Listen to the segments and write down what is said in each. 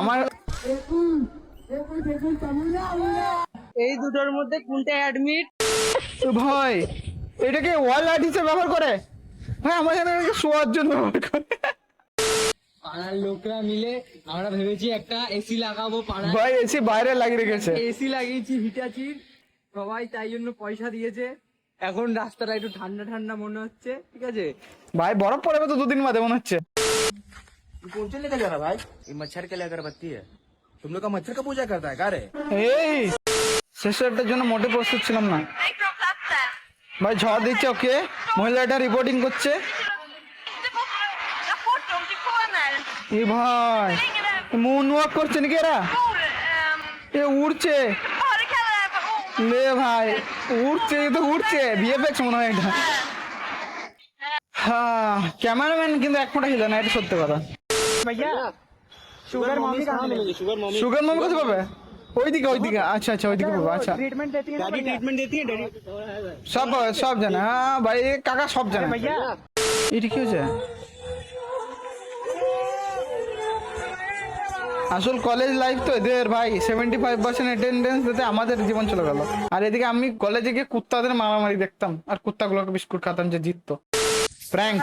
আমার এই দুটোর মধ্যে কোনটা অ্যাডমিট ভাই এটাকে ওয়াল আর্ট হিসেবে ব্যবহার করে? ভাই আমার এখানে শোয়ার জন্য ব্যবহার করে। পাড়ার লোকরা মিলে আমরা ভেবেছি একটা এসি লাগাবো পাড়ায়। ভাই এসি বাইরে লাগিয়ে রেখেছে। এসি লাগিয়েছি হিটাচির সবাই তাই জন্য পয়সা দিয়েছে। এখন রাস্তাটা একটু ঠান্ডা ঠান্ডা মনে হচ্ছে ঠিক আছে? ভাই বরফ পড়বে তো দুদিন বাদে মনে হচ্ছে। कौन से लेकर जा रहा भाई ये मच्छर के लिए अगरबत्ती है तुम लोग का मच्छर का पूजा करता है क्या रे এই শেষেরটার জন্য মোটে প্রস্তুত ছিলাম না ভাই ঝড় দিচ্ছে ওকে মহিলাটা রিপোর্টিং করছে Rapporter om till Konel. এ ভাই মুন ওয়াক করছে নাকি এরা Bor, ehm, এ উড়ছে vad det kallar det för ord. লে ভাই উড়ছে এ তো উড়ছে ভিএফএক্স মনে হয় এটা হ্যাঁ ক্যামেরাম্যান কিন্তু এক ফোঁটা ছিল না এটা সত্যি কথা शुगर मम्मी कहाँ मिलेगी शुगर मम्मी সুগার মাম কোথায় পাবে ওইদিকে ওইদিকে আচ্ছা আচ্ছা ওইদিকে পাবে আচ্ছা डैडी ट्रीटमेंट देती है डैडी সব পাবে, সব জানে হ্যাঁ ভাই এ কাকা সব জানে এটা কি হয়েছে আসল কলেজ লাইফ তো এদের ভাই সেভেন্টি ফাইভ পার্সেন্ট অ্যাটেন্ডেন্স দিতে আমাদের জীবন চলে গেল আর এদিকে আমি কলেজে গিয়ে কুত্তাদের মারামারি দেখতাম আর কুত্তাগুলোকে বিস্কুট খাতাম যে জিততো প্র্যাঙ্ক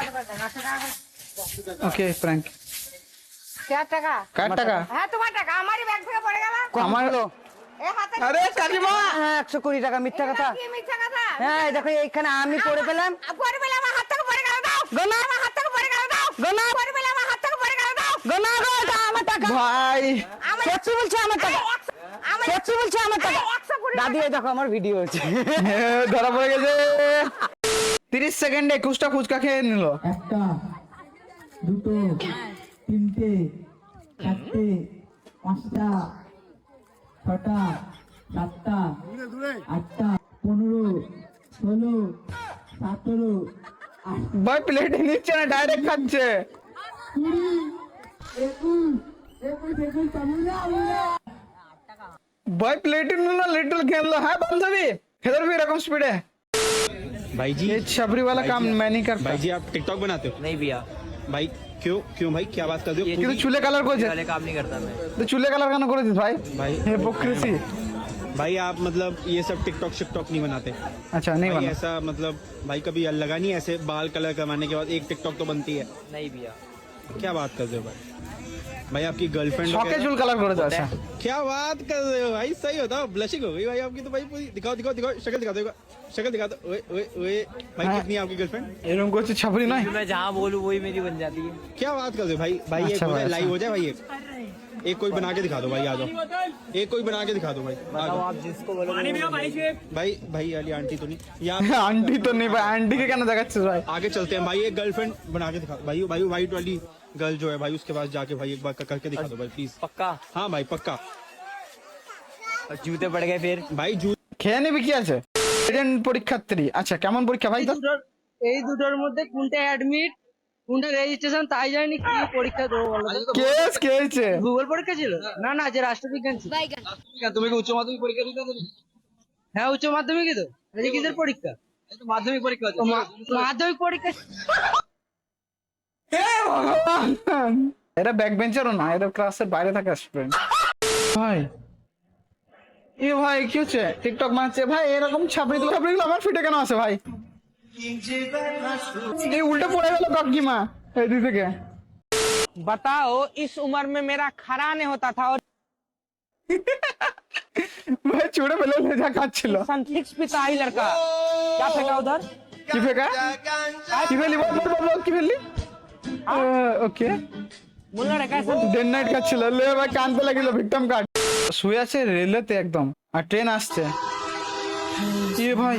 ওকে প্র্যাঙ্ক চার টাকা। কার টাকা? হ্যাঁ তোমার টাকা। আমারই ব্যাগ থেকে পড়ে গেল। আমার আরে কাকিমা! হ্যাঁ একশো কুড়ি টাকা মিথ্যা কথা। মিথ্যা কথা? হ্যাঁ দেখো এইখানে আমি পড়ে পেলাম। আমার হাত থেকে পড়ে গেল দাও গোনা। আমার হাত থেকে পড়ে গেল দাও গোনা। পরে বলে আমার হাত থেকে পড়ে গেল দাও গোনা গো এটা আমার টাকা। ভাই। সত্যি বলছে আমার টাকা। সত্যি বলছে আমার টাকা। দাদি দেখো আমার ভিডিও হচ্ছে। হ্যাঁ, ধরা পড়ে গেছে। তিরিশ সেকেন্ডে একুশটা ফুচকা খেয়ে নিল। একটা দুটো তিনটে চারটে পাঁচটা ছটা সাতটা আটটা পনেরো ষোলো সতেরো ভাই প্লেটে নিচ্ছে না ডাইরেক্ট খাচ্ছে কুড়ি একুশ একুশ একুশ চামুন্ডা ভাই প্লেটে নিল লিটল খেললো হ্যাঁ বান্ধবী इधर भी रकम स्पीड है भाई जी ये छबरी वाला काम मैं नहीं करता भाई जी आप टिकटॉक बनाते हो नहीं भैया भाई क्यों क्यों भाई क्या बात कर रहे हो কিন্তু চুলে কালার করেছে काम नहीं करता मैं তো চুলে কালার কেন করেছিস ভাই भाई হিপোক্রেসি भाई आप मतलब ये सब टिकटॉक शिकटॉक नहीं बनाते আচ্ছা নেই भाई বানা ऐसा मतलब भाई कभी लगा नहीं ऐसे बाल कलर करवाने के बाद एक टिकटॉक तो बनती है नहीं भैया क्या बात कर रहे हो भाई भाई आपकी गर्लफ्रेंड শখে চুল কালার করেছে আচ্ছা क्या बात कर रहे हो भाई सही होता ब्लशिंग हो गई भाई आपकी तो भाई पूरी दिखाओ दिखाओ दिखाओ शक्ल दिखा दो शक्ल दिखा दो ओए ओए ओए भाई हाँ। कितनी है आपकी गर्लफ्रेंड এরকম করছে ছাপরি নয় मैं जहाँ बोलूँ वही मेरी बन जाती है क्या बात कर रहे हो भाई भाई अच्छा एक भाई, लाइव अच्छा। हो जाए भाई एक एक कोई बना के दिखा दो भाई आ जाओ एक कोई बना के दिखा दो भाई आ जाओ। आप जिसको बोलो भाई भाई वाली आंटी तो नहीं यहाँ আন্টি তো নেই ভাই আন্টিকে কেন দেখাচ্ছিস ভাই आगे चलते हैं भाई एक गर्लफ्रेंड बना के दिखा दो भाई भाई व्हाइट वाली गर्ल जो है भाई उसके पास जाके भाई एक बार कर- करके दिखा दो भाई प्लीज पक्का हाँ भाई पक्का और जूते पड़ गए फिर भाई जू খেয়ে নিবি কি আছে এজেন্ট পরীক্ষার্থী আচ্ছা কেমন পরীক্ষা ভাই তো দুটোর এই দুটোর মধ্যে কোনটা অ্যাডমিট কোনটা রেজিস্ট্রেশন তাই জানি কি পরীক্ষা দেবো বলো খেয়েছে ভূগোল পরীক্ষা ছিল? না না যে রাষ্ট্রবিজ্ঞান ছিল। তুমি কি উচ্চ মাধ্যমিক পরীক্ষা দিতে হ্যাঁ উচ্চ মাধ্যমিকই তো। এটা কিসের পরীক্ষা? মাধ্যমিক পরীক্ষা মাধ্যমিক পরীক্ষা। এরা ব্যাক বেঞ্চারও না এরা ক্লাসের বাইরে থাকে স্টুডেন্ট ভাই এ ভাই কি হচ্ছে? টিকটক মারছে। ভাই এরকম ছাপড়ি তো ছাপড়ি আমার ফিটে কেন আছে ভাই? এই উল্টে পড়ে গেল কাকিমা এই দিক থেকে बताओ इस उम्र में मेरा खरा नहीं होता था और ভাই ছুড়ে ফেলে ভেজা খাচ্ছিল संतलिक्स पिता ही लड़का क्या फेंका उधर কি ফেকা কি ফেলি বল বল, বল, বল, কি ফেললি ওকে मुल्ला ने कैसे ডে নাইট খাচ্ছিল লে ভাই কানতে লাগিল ভিক্টম কার্ড শুয়ে আছে রেলেতে একদম আর ট্রেন আসছে এ ভাই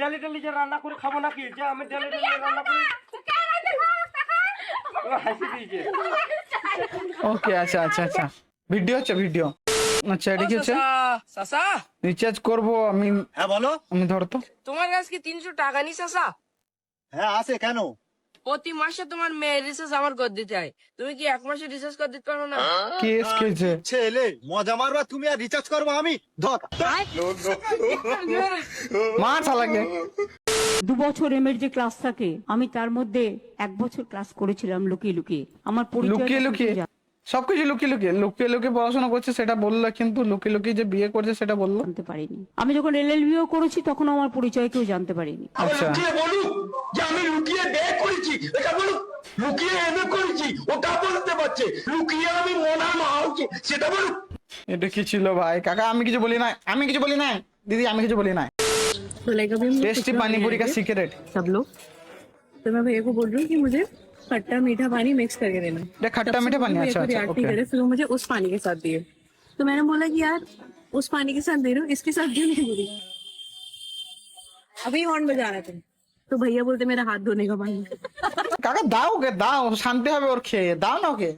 ডেলি ডেলি যে রান্না করে খাব নাকি? যে আমি ডেলি ডেলি রান্না করে। হাসি দিয়েছে। ওকে আচ্ছা আচ্ছা আচ্ছা। ভিডিও হচ্ছে ভিডিও আচ্ছা এটা কি হচ্ছে? চাচা রিচার্জ করব আমি হ্যাঁ বলো। আমি ধরতো। তোমার কাছে কি তিনশো টাকা নি চাচা? হ্যাঁ আছে কেন? প্রতি মাসে তোমার মেয়ের রিচার্জ আমার কর দিতে হয়। তুমি কি এক মাসে রিচার্জ কর দিতে পারো না? কেস কেছে ছেলে মজা মারবা তুমি আর রিচার্জ করবা আমি। ধর। মা চালাকে দু বছর এমের যে ক্লাস থাকে আমি তার মধ্যে এক বছর ক্লাস করেছিলাম লুকিয়ে লুকিয়ে। আমার পরিচয় লুকিয়ে লুকিয়ে। সবকিছু লুকিয়ে লুকিয়ে লুকিয়ে লুকিয়ে পড়াশোনা করছে সেটা বললো কিন্তু লুকিয়ে লুকিয়ে যে বিয়ে করছে সেটা বললো জানতে পারিনি আমি যখন এলএলবিও করেছি তখন আমার পরিচয় কেউ জানতে পারিনি আচ্ছা বলুক যে আমি লুকিয়ে বিয়ে করেছি এটা বলুক লুকিয়ে এমএ করেছি ওটা বলতে পারছে লুকিয়ে আমি মোনা মা হচ্ছি সেটা বলুক এটা কি ছিল ভাই কাকা আমি কিছু বলি না আমি কিছু বলি না দিদি আমি কিছু বলি না टेस्टी पानी पूरी का सीक्रेट सब लोग तो मैं भैया को बोल रही हूँ कि मुझे खट्टा मीठा पानी मिक्स करके देना ये खट्टा मीठा पानी अच्छा अच्छा ओके फिर वो मुझे उस पानी के साथ दिए तो मैंने बोला कि यार उस पानी के साथ दे रहे हो इसके साथ क्यों नहीं दे रही अभी हॉर्न बजा रहे थे तो भैया बोलते मेरा हाथ धोने का पानी কাকা দাও ওকে দাও শান্তি হবে ওর খেয়ে দাও না ওকে